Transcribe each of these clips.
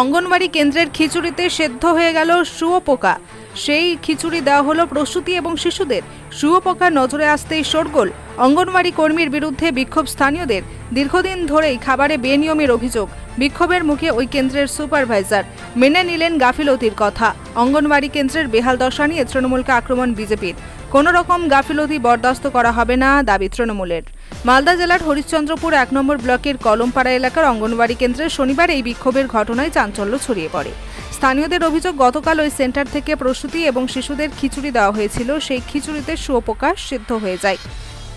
অঙ্গনওয়াড়ি কেন্দ্রের খিচুড়িতে সেদ্ধ হয়ে গেল শুয়োপোকা। সেই খিচুড়ি দেওয়া হলো প্রসূতি এবং শিশুদের। শুয়োপোকা নজরে আসতেই শোরগোল। অঙ্গনওয়াড়ি কর্মীর বিরুদ্ধে বিক্ষোভ স্থানীয়দের। দীর্ঘদিন ধরেই খাবারে বেনিয়মের অভিযোগ। বিক্ষোভের মুখে ওই কেন্দ্রের সুপারভাইজার। মেনে নিলেন গাফিলতির কথা। অঙ্গনওয়াড়ি কেন্দ্রের বেহাল দশা নিয়ে তৃণমূলকে আক্রমণ বিজেপির। কোনো রকম গাফিলতি বরদাস্ত করা হবে না দাবি তৃণমূলের। মালদা জেলার হরিশ্চন্দ্রপুর এক নম্বর ব্লকের কলমপাড়া এলাকার অঙ্গনওয়াড়ি কেন্দ্রে শনিবার এই বিক্ষোভের ঘটনায় চাঞ্চল্য ছড়িয়ে পড়ে। স্থানীয়দের অভিযোগ, গতকাল ওই সেন্টার থেকে প্রসূতি এবং শিশুদের খিচুড়ি দেওয়া হয়েছিল। সেই খিচুড়িতে শুয়োপোকা সিদ্ধ হয়ে যায়।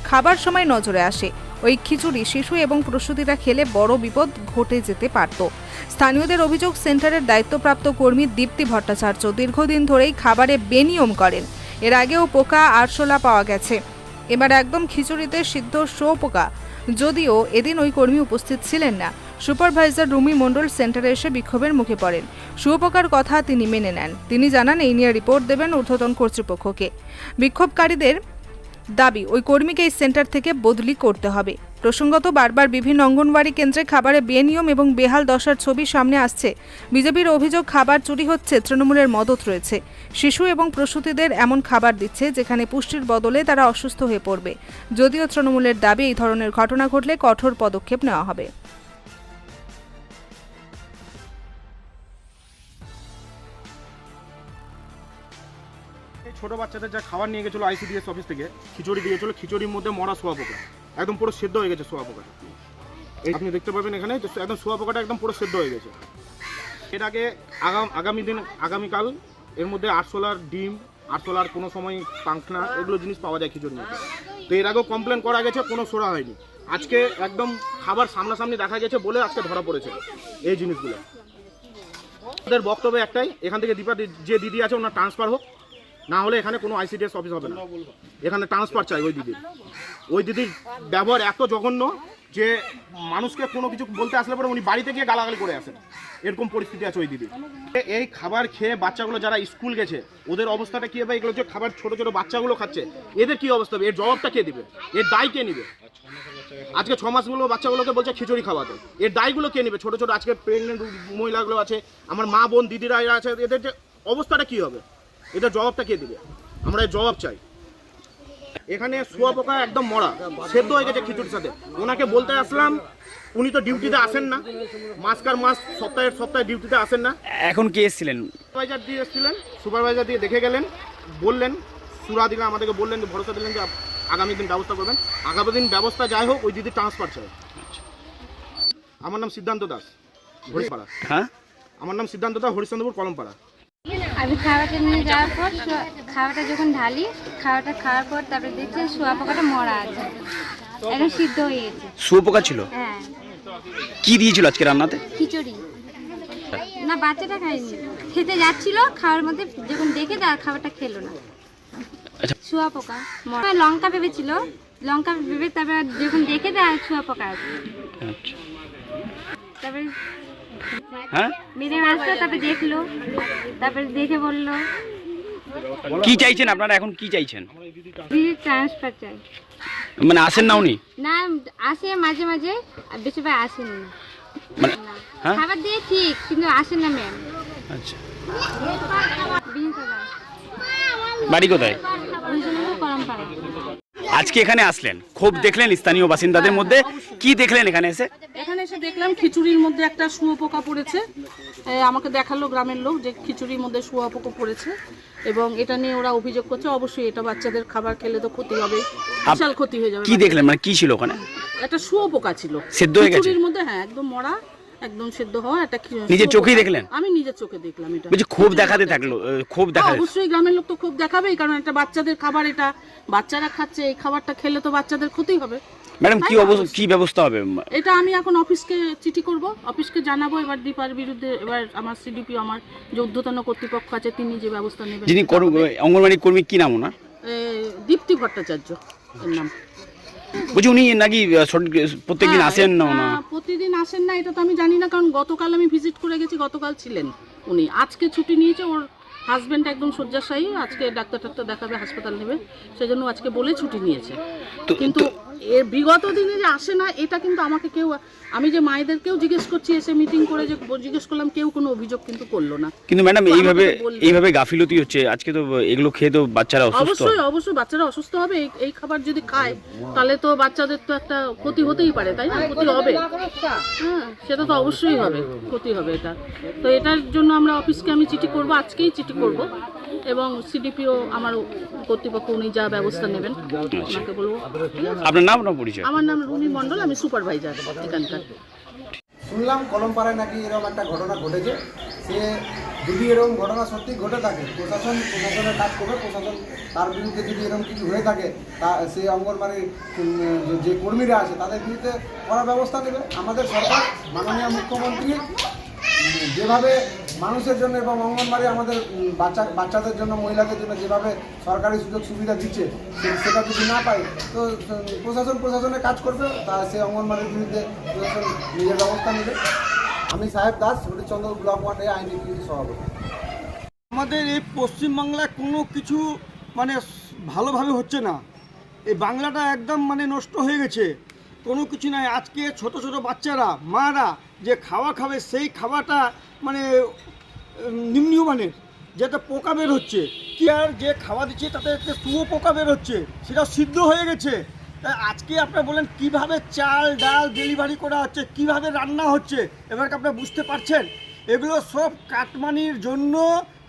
খাবার সময় নজরে আসে। ওই খিচুড়ি শিশু এবং প্রসূতিরা খেলে বড় বিপদ ঘটে যেতে পারত। স্থানীয়দের অভিযোগ, সেন্টারের দায়িত্বপ্রাপ্ত কর্মী দীপ্তি ভট্টাচার্য দীর্ঘদিন ধরেই খাবারে বেনিয়ম করেন। এর আগেও পোকা, আরশোলা পাওয়া গেছে। এবার একদম খিচুড়িতে সিদ্ধ শো পোকা যদিও এদিন ওই কর্মী উপস্থিত ছিলেন না। সুপারভাইজার রুমি মণ্ডল সেন্টারে এসে বিক্ষোভের মুখে পড়েন। শুয়োপোকার কথা তিনি মেনে নেন। তিনি জানান, এই নিয়ে রিপোর্ট দেবেন ঊর্ধ্বতন কর্তৃপক্ষকে। বিক্ষোভকারীদের দাবি, ওই কর্মীকে এই সেন্টার থেকে বদলি করতে হবে। প্রসঙ্গত, বারবার বিভিন্ন অঙ্গনওয়াড়ি কেন্দ্রে খাবারে বেনিয়ম এবং বেহাল দশার ছবি সামনে আসছে। বিজেপির অভিযোগ, খাবার চুরি হচ্ছে, তৃণমূলের মদত রয়েছে। শিশু এবং প্রসূতিদের এমন খাবার দিচ্ছে, যেখানে পুষ্টির বদলে তারা অসুস্থ হয়ে পড়বে। যদিও তৃণমূলের দাবি, এই ধরনের ঘটনা ঘটলে কঠোর পদক্ষেপ নেওয়া হবে। ছোট বাচ্চাদের যা খাবার নিয়ে গেছিল আইসিডিএস অফিস থেকে খিচুড়ি দিয়েছিল খিচুড়ির মধ্যে মরা সোয়া পোকা। একদম পুরো সেদ্ধ হয়ে গেছে সোয়া পোকাটা। এই আপনি দেখতে পাবেন এখানে একদম সোয়া পোকাটা একদম পুরো সেদ্ধ হয়ে গেছে। এর আগে আগাম আগামী দিন আগামীকাল এর মধ্যে আটশোলার ডিম আটশোলার কোনো সময় পাংখনা এগুলো জিনিস পাওয়া যায় খিচুড়ির মধ্যে। তো এর আগেও কমপ্লেন করা গেছে কোনো সোরা হয়নি। আজকে একদম খাবার সামনাসামনি দেখা গেছে বলে আজকে ধরা পড়েছে এই জিনিসগুলো। ওদের বক্তব্য একটাই এখান থেকে দীপা যে দিদি আছে ওনার ট্রান্সফার হোক। না হলে এখানে কোনো আইসিডিএস অফিস হবে না। এখানে ট্রান্সফার চাই ওই দিদির। ওই দিদির ব্যবহার এত জঘন্য যে মানুষকে কোনো কিছু বলতে আসলে পরে উনি বাড়িতে গিয়ে গালাগালি করে আসেন। এরকম পরিস্থিতি আছে ওই দিদি এই খাবার খেয়ে বাচ্চাগুলো যারা স্কুল গেছে, ওদের অবস্থাটা কি হবে এগুলো যে খাবার ছোট ছোট বাচ্চাগুলো খাচ্ছে, এদের কি অবস্থা হবে? এর জবাবটা কে দিবে? এর দায় কে নিবে? আজকে ছ মাসগুলো বাচ্চাগুলোকে বলছে খিচুড়ি খাওয়াতে। এর দায়গুলো কে নেবে? ছোট ছোট আজকে প্রেগনেন্ট মহিলাগুলো আছে, আমার মা বোন, দিদিরা আছে, এদের যে অবস্থাটা কি হবে? এদের জবাবটা কে দিবে? আমরা জবাব চাই। এখানে শুয়া পোকা একদম মরা সেদ্ধ হয়ে গেছে খিচুড়ির সাথে। ওনাকে বলতে আসলাম উনি তো ডিউটিতে আসেন না। মাসকার মাস সপ্তাহের সপ্তাহে ডিউটিতে আসেন না। এখন কে এসেছিলেন? সুপারভাইজার দিয়ে এসেছিলেন সুপারভাইজার দিয়ে দেখে গেলেন বললেন সুরা দিলেন আমাদেরকে বললেন যে ভরসা দিলেন যে আগামী দিন ব্যবস্থা করবেন। আগামী দিন ব্যবস্থা যাই হোক ওই দিদির ট্রান্সফার চাই। আমার নাম সিদ্ধান্ত দাস হরিপাড়া হ্যাঁ? আমার নাম সিদ্ধান্ত দাস হরিশ্চন্দ্রপুর কলমপাড়া। আমি খাওয়াটা নিয়ে যাওয়ার পর খাওয়াটা যখন ঢালি খাওয়াটা খাওয়ার পর তারপরে দেখছি শোয়া পোকাটা মরা আছে। এখন সিদ্ধ হয়ে গেছে। শুয়োপোকা ছিল? হ্যাঁ। কি দিয়েছিল আজকে রান্নাতে? খিচুড়ি। না বাচ্চাটা খায়নি। খেতে যাচ্ছিল খাওয়ার মধ্যে যখন দেখে তার খাবারটা খেলো না। আচ্ছা। শোয়া পোকা মরা। লঙ্কা ভেবেছিল। লঙ্কা ভেবে তারপর যখন দেখে দেয় শোয়া পোকা আছে। আচ্ছা। তারপরে হ্যাঁ? মেরে আসলো তারপরে দেখল তারপরে দেখে বলল কি চাইছেন আপনারা এখন? কি চাইছেন? দিদি ট্রান্সফার চাই। মানে আসেন না উনি? না আসে মাঝে মাঝে আর বেশিরভাগ আসেন। না। মানে হ্যাঁ? খাবার দিয়ে ঠিক কিন্তু আসেন না ম্যাম আচ্ছা। বাড়ি কোথায়? আজকে এখানে আসলেন। খুব দেখলেন স্থানীয় বাসিন্দাদের মধ্যে। কি দেখলেন এখানে এসে? দেখলাম খিচুড়ির মধ্যে একটা শুয়োপোকা পড়েছে। আমাকে দেখাল গ্রামের লোক যে খিচুড়ির মধ্যে শুয়োপোকা পড়েছে এবং এটা নিয়ে ওরা অভিযোগ করছে অবশ্যই এটা বাচ্চাদের খাবার খেলে তো ক্ষতি হবে বিশাল ক্ষতি হয়ে যাবে কি দেখলেন? মানে কি ছিল ওখানে? একটা শুয়োপোকা ছিল। সেদ্ধ হয়ে গেছে? খিচুড়ির মধ্যে হ্যাঁ একদম মরা একদম সেদ্ধ হওয়া একটা নিজের। চোখেই দেখলেন? আমি নিজের চোখে দেখলাম এটা। বলছি ক্ষোভ দেখাতে থাকল আহ, ক্ষোভ দেখা হ্যাঁ, অবশ্যই গ্রামের লোক তো খুব দেখাবেই কারণ একটা বাচ্চাদের খাবার এটা বাচ্চারা খাচ্ছে এই খাবারটা খেলে তো বাচ্চাদের ক্ষতি হবে। ম্যাডাম কি অবস্থা কি ব্যবস্থা হবে? এটা আমি এখন অফিসকে চিঠি করব। অফিসকে জানাব এবার দীপার বিরুদ্ধে এবার আমার সিডিপি আমার যে ঊর্ধ্বতন কর্তৃপক্ষ আছে তিনি যে ব্যবস্থা নেবেন যিনি অঙ্গনবাড়ি কর্মী কি নাম ওনার? দীপ্তি ভট্টাচার্য নাম। উনি নাকি প্রত্যেকদিন হ্যাঁ, আসেন না না প্রতিদিন আসেন না এটা তো আমি জানি না কারণ গতকাল আমি ভিজিট করে গেছি গতকাল ছিলেন উনি। আজকে ছুটি নিয়েছে ওর হাজবেন্ড একদম শয্যাশায়ী আজকে ডাক্তার টাক্তার দেখাবে হাসপাতাল নেবে সেজন্য আজকে বলে ছুটি নিয়েছে। তো- কিন্তু এর বিগত দিনে যে আসে না এটা কিন্তু আমাকে কেউ আমি যে মায়েদেরকেও জিজ্ঞেস করছি এসে মিটিং করে যে জিজ্ঞেস করলাম কেউ কোনো অভিযোগ কিন্তু করল না। কিন্তু ম্যাডাম এইভাবে এইভাবে গাফিলতি হচ্ছে আজকে তো এগুলো খেয়ে তো বাচ্চারা অসুস্থ। অবশ্যই অবশ্যই বাচ্চারা অসুস্থ হবে এই- এই খাবার যদি খায় তাহলে তো বাচ্চাদের তো একটা ক্ষতি হতেই পারে তাই না? ক্ষতি হবে। হ্যাঁ সেটা তো অবশ্যই হবে ক্ষতি হবে এটা। তো এটার জন্য আমরা অফিসকে আমি চিঠি করব আজকেই চিঠি করব। এবং সিডিপিও আমার কর্তৃপক্ষ উনি যা ব্যবস্থা নেবেন ওনাকে বলব। আপনার নাম না পরিচয়? আমার নাম রুমি মণ্ডল আমি সুপারভাইজার এখানকার। শুনলাম কলমপাড়ায় নাকি এরকম একটা ঘটনা ঘটেছে। সে যদি এরকম ঘটনা সত্যি ঘটে থাকে প্রশাসন প্রশাসনের কাজ করবে প্রশাসন তার বিরুদ্ধে যদি এরকম কিছু হয়ে থাকে তা সেই অঙ্গনবাড়ির যে- কর্মীরা আছে তাদের বিরুদ্ধে করা ব্যবস্থা নেবে। আমাদের সরকার মাননীয় মুখ্যমন্ত্রী যেভাবে মানুষের জন্য এবং অঙ্গনবাড়ি আমাদের বাচ্চা, বাচ্চাদের জন্য, মহিলাদের জন্য যেভাবে সরকারি সুযোগ সুবিধা দিচ্ছে সেটা যদি না পায়, তো প্রশাসন প্রশাসনে কাজ করবে, তা সেই অঙ্গনবাড়ির বিরুদ্ধে প্রশাসন নিজের ব্যবস্থা নেবে। আমি সাহেব দাস হরিচন্দ্র ব্লক ওয়ার্ডে আইনি সভাপতি। আমাদের এই পশ্চিমবাংলায় কোনো কিছু মানে ভালোভাবে হচ্ছে না। এই বাংলাটা একদম মানে নষ্ট হয়ে গেছে। কোনো কিছু নাই। আজকে ছোট ছোট বাচ্চারা, মারা যে খাওয়া খাবে, সেই খাওয়াটা মানে নিম্নমানের, যেটা পোকা বের হচ্ছে। কি আর যে খাওয়া দিচ্ছে, তাতে একটা শুয়ো পোকা বের হচ্ছে, সেটা সিদ্ধ হয়ে গেছে। তাই আজকে আপনারা বলেন, কীভাবে চাল, ডাল ডেলিভারি করা হচ্ছে, কীভাবে রান্না হচ্ছে, এবার আপনারা বুঝতে পারছেন? এগুলো সব কাটমানির জন্য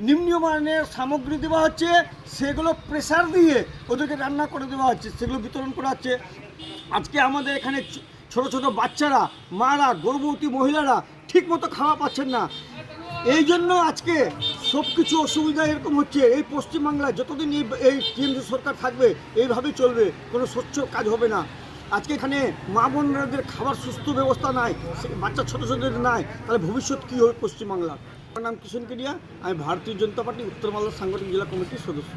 নিম্নমানের সামগ্রী দেওয়া হচ্ছে, সেগুলো প্রেসার দিয়ে ওদেরকে রান্না করে দেওয়া হচ্ছে, সেগুলো বিতরণ করা হচ্ছে। আজকে আমাদের এখানে ছোট ছোট বাচ্চারা, মারা, গর্ভবতী মহিলারা ঠিকমতো খাওয়া পাচ্ছেন না। এই জন্য আজকে সব কিছু অসুবিধা এরকম হচ্ছে। এই পশ্চিমবাংলায় যতদিন এই এই কেন্দ্র সরকার থাকবে, এইভাবেই চলবে। কোনো স্বচ্ছ কাজ হবে না। আজকে এখানে মা বোনদের খাবার সুস্থ ব্যবস্থা নাই বাচ্চা ছোটো ছোটোদের নাই, তাহলে ভবিষ্যৎ কী হবে পশ্চিমবাংলার? আমার নাম কিষণ কেডিয়া, আমি ভারতীয় জনতা পার্টি উত্তর মালদা সাংগঠনিক জেলা কমিটির সদস্য।